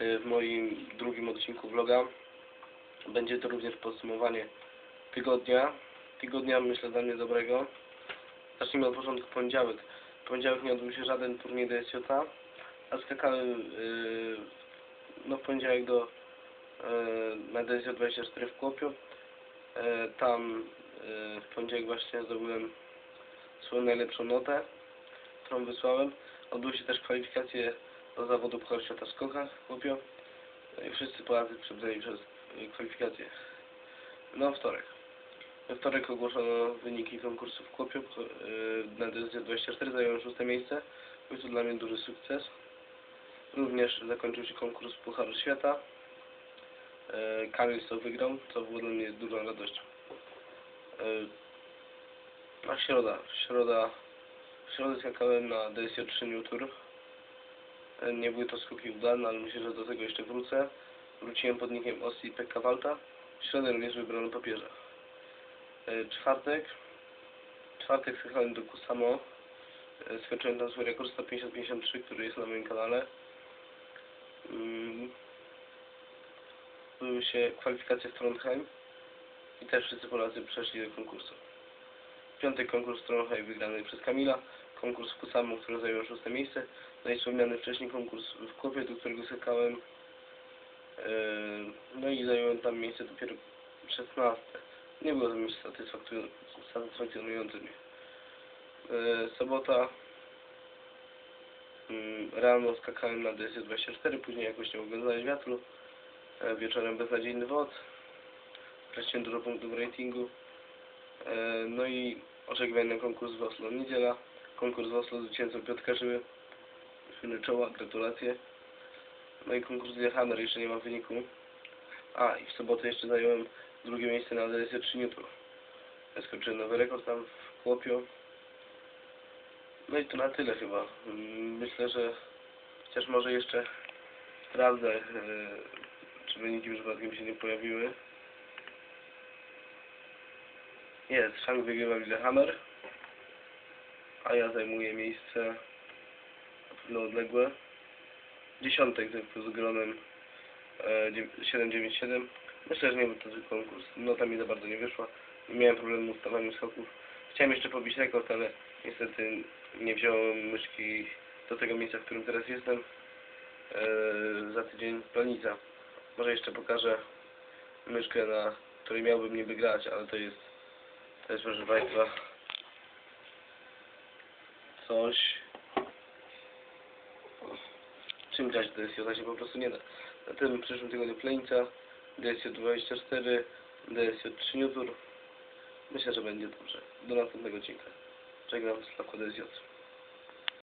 y, w moim drugim odcinku vloga. Będzie to również podsumowanie tygodnia. Tygodnia myślę dla mnie dobrego. Zacznijmy od początku poniedziałek. W poniedziałek nie odbył się żaden turniej DSJ, a skakałem yy, no w poniedziałek do yy, na DSJ 24 w Kłopiu. Yy, tam yy, w poniedziałek właśnie zdobyłem swoją najlepszą notę, którą wysłałem. Odbyły się też kwalifikacje do zawodu Puchar Świata w skokach w Kłopiu. I wszyscy Polacy przebyli przez kwalifikacje. No wtorek. We wtorek ogłoszono wyniki konkursu w Kłopiu. y, Na DSG24 zająłem szóste miejsce. Był to dla mnie duży sukces. Również zakończył się konkurs Pucharu Świata. Y, Kamil to wygrał, co było dla mnie dużą radością. Y, A środa. Środa. W środę skakałem na DSG3 New Tour. Nie były to skoki udane, ale myślę, że do tego jeszcze wrócę. Wróciłem pod nickiem Ossi Pekka Walta. W środę również wybrano papieża. E, czwartek. Czwartek skakałem do Kusamo. E, Skończyłem tam swój rekord 150-53, który jest na moim kanale. Mm. Były się kwalifikacje w Trondheim i też wszyscy Polacy przeszli do konkursu. Piątek konkurs Trondheim wygrany przez Kamila, konkurs w Kusamo, który zajął szóste miejsce, no i wspomniany wcześniej konkurs w Kłopie, do którego skakałem. E, No i zająłem tam miejsce dopiero 16. Nie było to miejsce satysfakcjon- satysfakcjonujące. E, sobota mm, rano skakałem na DS24, później jakoś nie mogłem znaleźć wiatru. Wieczorem beznadziejny wod. Wreszcie dużo punktów ratingu. No i oczekiwałem na konkurs w Oslo. Niedziela. Konkurs w Oslo zwycięzcą Piotr Karzyły. Chwilę czoła, gratulacje. No i konkurs Hammer jeszcze nie ma wyniku. A i w sobotę jeszcze zająłem drugie miejsce na DSJ 3 Newton. Skończyłem nowy rekord tam w Kłopiu. No i to na tyle chyba. Myślę, że chociaż może jeszcze sprawdzę, e, czy wyniki przypadkiem się nie pojawiły. Jest, Szang wygrywa Lillehammer, a ja zajmuję miejsce na pewno odległe. Dziesiątek z gronem e, dziew- 797. Myślę, że nie był to zły konkurs. Nota mi za bardzo nie wyszła. Nie miałem problemu z ustawaniem skoków. Chciałem jeszcze pobić rekord, ale niestety nie wziąłem myszki do tego miejsca, w którym teraz jestem. Eee, za tydzień planica. Może jeszcze pokażę myszkę, na której miałbym niby grać, ale to jest, jest proszę Państwa, coś, czym grać DSJ, się po prostu nie da. Na tym przyszłym tygodniu planica, DSJ 24, DSJ 3 Newton. Myślę, że będzie dobrze. Do następnego odcinka. Żegnam, Sławko DSJ.